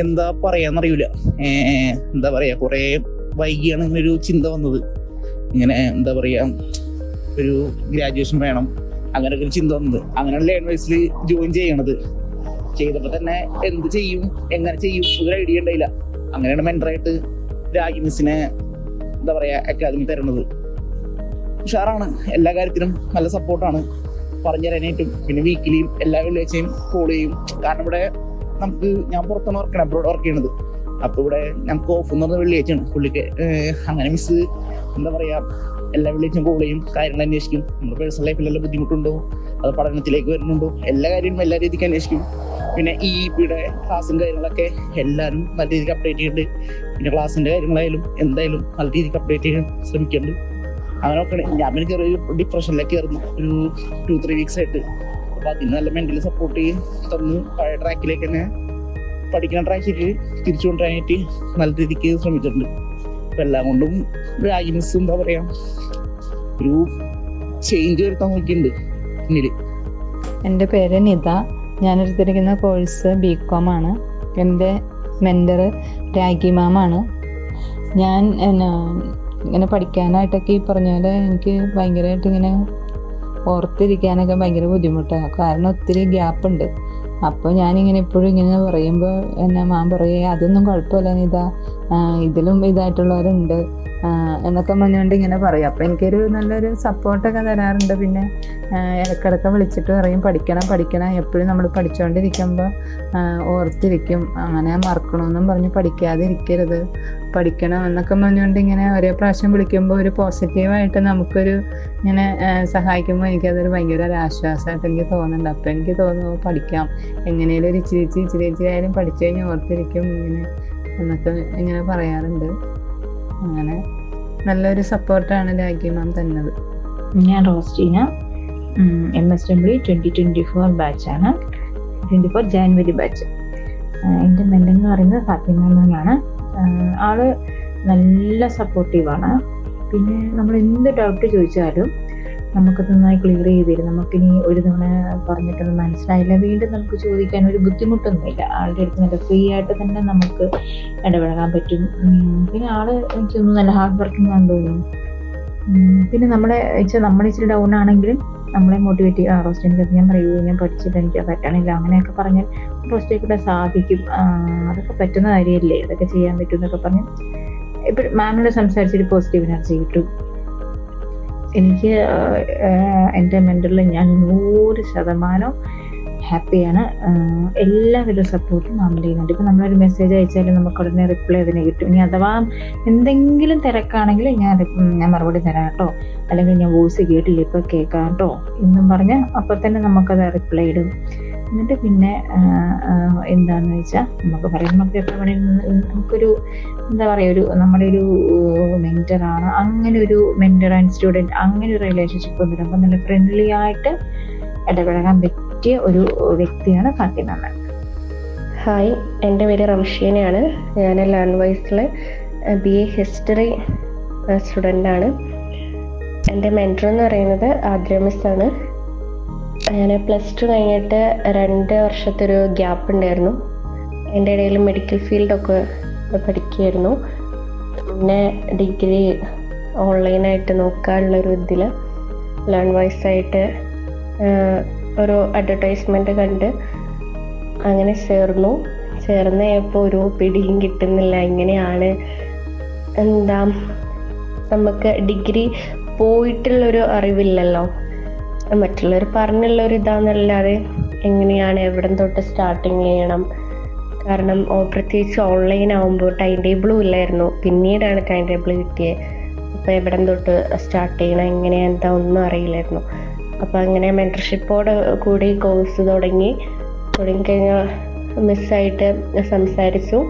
എന്താ പറയാന്നറിയില്ല എന്താ പറയാ കുറെ വൈകിയാണ് ഇങ്ങനെ ഒരു ചിന്ത വന്നത്. ഇങ്ങനെ എന്താ പറയാ ഒരു ഗ്രാജുവേഷൻ വേണം അങ്ങനെയൊക്കെ ഒരു ചിന്ത വന്നത്. അങ്ങനെയാണ് ലേൺ വൈസിൽ ജോയിൻ ചെയ്യണത്. ചെയ്തപ്പോ തന്നെ എന്ത് ചെയ്യും എങ്ങനെ ചെയ്യും ഒരു ഐഡിയ ഉണ്ടായില്ല അങ്ങനെയാണ് മെന്ററായിട്ട് രാഗി മിസ്സിനെ എന്താ പറയാ അക്കാദമി തരുന്നത് ഉഷാറാണ്. എല്ലാ കാര്യത്തിനും നല്ല സപ്പോർട്ടാണ് പറഞ്ഞു തരാനായിട്ടും പിന്നെ വീക്കിലിയും എല്ലാ വെള്ളിയാഴ്ചയും കോൾ ചെയ്യും. കാരണം ഇവിടെ നമുക്ക് ഞാൻ പുറത്താണ് വർക്ക് അബ്രോഡ് വർക്ക് ചെയ്യണത് അപ്പൊ ഇവിടെ ഞങ്ങൾക്ക് ഓഫ് എന്ന് പറഞ്ഞ വെള്ളിയാഴ്ചയാണ്. പുള്ളിക്ക് അങ്ങനെ മിസ് എന്താ പറയാ എല്ലാ വെള്ളിയാഴ്ചയും കോൾ ചെയ്യും കാര്യങ്ങൾ അന്വേഷിക്കും. നമ്മുടെ പേഴ്സണൽ ലൈഫിൽ എല്ലാ ബുദ്ധിമുട്ടുണ്ടോ? അത് പഠനത്തിലേക്ക് വരുന്നുണ്ടോ? എല്ലാ കാര്യങ്ങളും എല്ലാ രീതിക്ക് അന്വേഷിക്കും. പിന്നെ ഈ പിയുടെ ക്ലാസ്സും കാര്യങ്ങളൊക്കെ എല്ലാവരും നല്ല രീതിക്ക് അപ്ഡേറ്റ് ചെയ്യുന്നുണ്ട് പിന്നെ ക്ലാസ്സിന്റെ കാര്യങ്ങളായാലും എന്തായാലും നല്ല രീതിക്ക് അപ്ഡേറ്റ് ചെയ്യാൻ ശ്രമിക്കുന്നുണ്ട് അങ്ങനെ നോക്കണേ. ഞാൻ പിന്നെ ഡിപ്രഷനിലേക്ക് കയറുന്നു. ഒരു ടു ത്രീ വീക്സ് ആയിട്ട്. അപ്പൊ അതിന് നല്ല മെന്റലി സപ്പോർട്ട് ചെയ്യും. തന്ന്. പഴയ ട്രാക്കിലേക്ക് തന്നെ പഠിക്കുന്ന ട്രാക്കിലേക്ക് തിരിച്ചു കൊണ്ടുവരാനായിട്ട് നല്ല രീതിക്ക് ശ്രമിച്ചിട്ടുണ്ട്. അപ്പൊ എല്ലാം കൊണ്ടും രാജി മിസ് എന്താ പറയാ ഒരു ചേഞ്ച് വരുത്താൻ നോക്കിയിട്ടുണ്ട് പിന്നിൽ എന്റെ പേര് നിത. ഞാൻ എടുത്തിരിക്കുന്ന കോഴ്സ് ബി കോം ആണ്. എന്റെ മെന്റർ രാഗി മാമാണ് ഞാൻ ഇങ്ങനെ പഠിക്കാനായിട്ടൊക്കെ ഈ പറഞ്ഞ പോലെ എനിക്ക് ഭയങ്കരമായിട്ട് ഇങ്ങനെ ഓർത്തിരിക്കാനൊക്കെ ഭയങ്കര ബുദ്ധിമുട്ടാണ് കാരണം ഒത്തിരി ഗ്യാപ്പ് ഉണ്ട് അപ്പോൾ ഞാനിങ്ങനെ എപ്പോഴും ഇങ്ങനെ പറയുമ്പോൾ എന്നെ മാം പറയേ അതൊന്നും കുഴപ്പമില്ല നിത. ഇതിലും ഇതായിട്ടുള്ളവരുണ്ട്. എന്നൊക്കെ പറഞ്ഞുകൊണ്ട് ഇങ്ങനെ പറയും. അപ്പം എനിക്കൊരു നല്ലൊരു സപ്പോർട്ടൊക്കെ തരാറുണ്ട്. പിന്നെ ഇടയ്ക്കിടയ്ക്ക് വിളിച്ചിട്ട് പറയും പഠിക്കണം പഠിക്കണം. എപ്പോഴും നമ്മൾ പഠിച്ചുകൊണ്ടിരിക്കുമ്പോൾ ഓർത്തിരിക്കും. അങ്ങനെ മറക്കണമെന്നും പറഞ്ഞ് പഠിക്കാതെ ഇരിക്കരുത് പഠിക്കണം എന്നൊക്കെ പറഞ്ഞുകൊണ്ട് ഇങ്ങനെ ഒരേ പ്രാവശ്യം വിളിക്കുമ്പോൾ ഒരു പോസിറ്റീവായിട്ട് നമുക്കൊരു ഇങ്ങനെ സഹായിക്കുമ്പോൾ എനിക്കതൊരു ഭയങ്കര ഒരു ആശ്വാസമായിട്ട് എനിക്ക് തോന്നുന്നുണ്ട്. അപ്പം എനിക്ക് തോന്നുന്നു പഠിക്കാം. എങ്ങനെയും ഒരു ഇച്ചിരി ഇച്ചിരി ഇച്ചിരി ഇച്ചിരി ആയാലും പഠിച്ചു കഴിഞ്ഞ് ഓർത്തിരിക്കും. ഇങ്ങനെ എന്നൊക്കെ ഇങ്ങനെ പറയാറുണ്ട്. അങ്ങനെ നല്ലൊരു സപ്പോർട്ടാണ് രാഖി മാം തന്നത്. ഞാൻ Rosteena M S W twenty twenty four ബാച്ചാണ് twenty four January batch എന്റെ മെന്റെന്ന് പറയുന്നത് ഫാത്തിമ മാമാണ് ആൾ നല്ല സപ്പോർട്ടീവാണ് പിന്നെ നമ്മൾ എന്ത് ഡൗട്ട് ചോദിച്ചാലും നമുക്ക് നന്നായി ക്ലിയർ ചെയ്ത് തരും നമുക്കിനി ഒരു തവണ പറഞ്ഞിട്ടൊന്നും മനസ്സിലായില്ല. വീണ്ടും നമുക്ക് ചോദിക്കാൻ ഒരു ബുദ്ധിമുട്ടൊന്നുമില്ല. ആളുടെ അടുത്ത് നല്ല ഫ്രീ ആയിട്ട് തന്നെ നമുക്ക് ഇടപഴകാൻ പറ്റും. പിന്നെ ആൾ എനിക്ക് തോന്നുന്നു നല്ല ഹാർഡ് വർക്കിംഗ് ആണെന്ന് തോന്നുന്നു. പിന്നെ നമ്മളെ വെച്ചാൽ നമ്മൾ ഇച്ചിരി ഡൗൺ ആണെങ്കിലും നമ്മളെ മോട്ടിവേറ്റ് ചെയ്യുക റോസ്റ്റിന്റെ ഞാൻ പറയൂ ഞാൻ പഠിച്ചിട്ട് എനിക്ക് പറ്റണില്ല. അങ്ങനെയൊക്കെ പറഞ്ഞാൽ റോസ്റ്റേ കൂടെ സാധിക്കും. അതൊക്കെ പറ്റുന്ന കാര്യമല്ലേ? അതൊക്കെ ചെയ്യാൻ പറ്റും എന്നൊക്കെ പറഞ്ഞ് ഇപ്പം മാമിനോട് സംസാരിച്ചൊരു പോസിറ്റീവ് എനർജി കിട്ടും. എനിക്ക് എന്റെ മെന്റലിൽ ഞാൻ നൂറ് ശതമാനം ഹാപ്പിയാണ് എല്ലാവിധ സപ്പോർട്ടും മാമിന്റെ ചെയ്യുന്നുണ്ട്. ഇപ്പം നമ്മളൊരു മെസ്സേജ് അയച്ചാലും നമുക്ക് ഉടനെ റിപ്ലൈ അതിന് കിട്ടും. ഇനി അഥവാ എന്തെങ്കിലും തിരക്കാണെങ്കിൽ ഞാൻ ഞാൻ മറുപടി തരാം കേട്ടോ. അല്ലെങ്കിൽ ഞാൻ വോയിസ് കേട്ടില്ല ഇപ്പോൾ കേൾക്കാം കേട്ടോ. എന്നും പറഞ്ഞ് അപ്പം തന്നെ നമുക്കത് റിപ്ലൈ ഇടും. എന്നിട്ട് പിന്നെ എന്താന്ന് വെച്ചാൽ നമുക്ക് പറയാം. നമുക്ക് എത്ര മണി നമുക്കൊരു എന്താ പറയുക ഒരു നമ്മുടെ ഒരു മെന്ററാണ് അങ്ങനെ ഒരു മെന്റർ ആൻഡ് സ്റ്റുഡന്റ് അങ്ങനെ ഒരു റിലേഷൻഷിപ്പ് ഒന്നുമില്ല അപ്പം നല്ല ഫ്രണ്ട്ലി ആയിട്ട് ഇടപഴകാൻ പറ്റിയ ഒരു വ്യക്തിയാണ് ഫാത്തിമ മാം ഹായ് എന്റെ പേര് റംഷീനയാണ്. ഞാൻ ലാൻഡ് വൈസിലെ ബി എ ഹിസ്റ്ററി സ്റ്റുഡന്റാണ് എന്റെ മെന്റർ എന്ന് പറയുന്നത് ആദ്ര ആണ്. ഞാൻ പ്ലസ് ടു കഴിഞ്ഞിട്ട് രണ്ട് വർഷത്തെ ഒരു ഗ്യാപ്പ് ഉണ്ടായിരുന്നു. എന്റെ ഇടയിൽ മെഡിക്കൽ ഫീൽഡൊക്കെ പഠിക്കുകയായിരുന്നു. പിന്നെ ഡിഗ്രി ഓൺലൈനായിട്ട് നോക്കാനുള്ളൊരു ഇതിൽ ലേൺ വൈസ് ആയിട്ട് ഒരു അഡ്വർടൈസ്മെന്റ് കണ്ട് അങ്ങനെ ചേർന്നു. ചേർന്ന് കഴിഞ്ഞപ്പോൾ ഒരു പിടിയും കിട്ടുന്നില്ല. ഇങ്ങനെയാണ് എന്താ നമുക്ക് ഡിഗ്രി പോയിട്ടുള്ളൊരു അറിവില്ലല്ലോ. മറ്റുള്ളവർ പറഞ്ഞുള്ള ഒരു ഇതാന്നല്ലാതെ എങ്ങനെയാണ് എവിടെ തൊട്ട് സ്റ്റാർട്ടിങ് ചെയ്യണം? കാരണം പ്രത്യേകിച്ച് ഓൺലൈൻ ആകുമ്പോൾ ടൈം ടേബിളും ഇല്ലായിരുന്നു. പിന്നീടാണ് ടൈം ടേബിൾ കിട്ടിയത് അപ്പോൾ എവിടെ തൊട്ട് സ്റ്റാർട്ട് ചെയ്യണം എങ്ങനെയാന്താ ഒന്നും അറിയില്ലായിരുന്നു. അപ്പോൾ അങ്ങനെ മെന്റർഷിപ്പോടെ കൂടി കോഴ്സ് തുടങ്ങി. തുടങ്ങിക്കഴിഞ്ഞാൽ മിസ്സായിട്ട് സംസാരിച്ചു.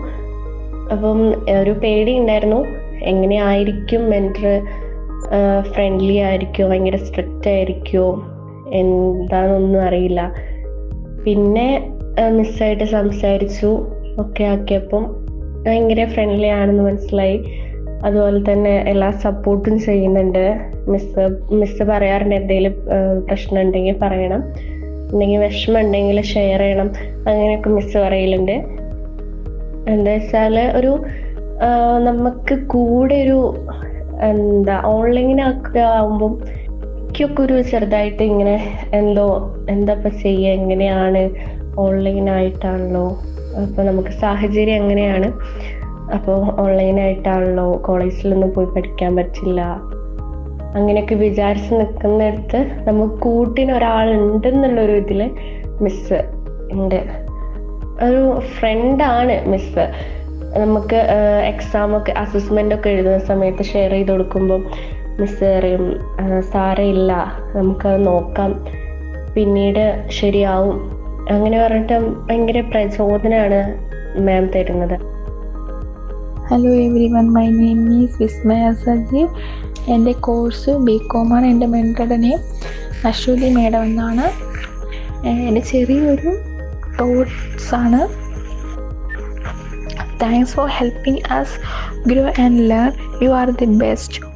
അപ്പം ഒരു പേടി ഉണ്ടായിരുന്നു. എങ്ങനെയായിരിക്കും മെന്റർ ഫ്രണ്ട്ലി ആയിരിക്കുമോ ഭയങ്കര സ്ട്രിക്റ്റ് ആയിരിക്കുമോ എന്താണെന്നൊന്നും അറിയില്ല. പിന്നെ മിസ്സായിട്ട് സംസാരിച്ചു. ഒക്കെ ആക്കിയപ്പം ഭയങ്കര ഫ്രണ്ട്ലി ആണെന്ന് മനസ്സിലായി. അതുപോലെ തന്നെ എല്ലാ സപ്പോർട്ടും ചെയ്യുന്നുണ്ട്. മിസ് മിസ് പറയാറുണ്ട് എന്തെങ്കിലും പ്രശ്നം ഉണ്ടെങ്കിൽ പറയണം. എന്തെങ്കിലും വിഷമം ഉണ്ടെങ്കിൽ ഷെയർ ചെയ്യണം. അങ്ങനെയൊക്കെ മിസ് പറയലുണ്ട്. എന്താ വെച്ചാൽ ഒരു നമുക്ക് കൂടെ ഒരു എന്താ ഓൺലൈനാക്കുക ആവുമ്പം എനിക്കൊക്കെ ഒരു ചെറുതായിട്ട് ഇങ്ങനെ എന്തോ എന്താ ഇപ്പം ചെയ്യുക എങ്ങനെയാണ് ഓൺലൈനായിട്ടാണല്ലോ അപ്പോൾ നമുക്ക് സാഹചര്യം എങ്ങനെയാണ്? അപ്പോൾ ഓൺലൈനായിട്ടാണല്ലോ കോളേജിലൊന്നും പോയി പഠിക്കാൻ പറ്റില്ല. അങ്ങനെയൊക്കെ വിചാരിച്ച് നിൽക്കുന്നിടത്ത് നമുക്ക് കൂട്ടിന് ഒരാളുണ്ടെന്നുള്ളൊരു ഇതിൽ മിസ്സ് ഉണ്ട്. ഒരു ഫ്രണ്ടാണ് മിസ്സ് നമുക്ക് എക്സാം ഒക്കെ അസസ്മെന്റ് ഒക്കെ എഴുതുന്ന സമയത്ത് ഷെയർ ചെയ്ത് കൊടുക്കുമ്പോൾ മിസ്സ് പറയും സാരയില്ല. നമുക്ക് നോക്കാം. പിന്നീട് ശരിയാവും. അങ്ങനെ പറഞ്ഞിട്ട് ഭയങ്കര പ്രചോദനമാണ് മാം തരുന്നത്. Hello everyone my name is Vismaya Sajeev എന്റെ കോഴ്സ് ബി കോമാണ് എന്റെ മെന്ററുടെ നെയിം മേഡം എന്നാണ്. എന്റെ ചെറിയൊരു തോട്ട്സ് ആണ്. Thanks for helping us grow and learn you are the best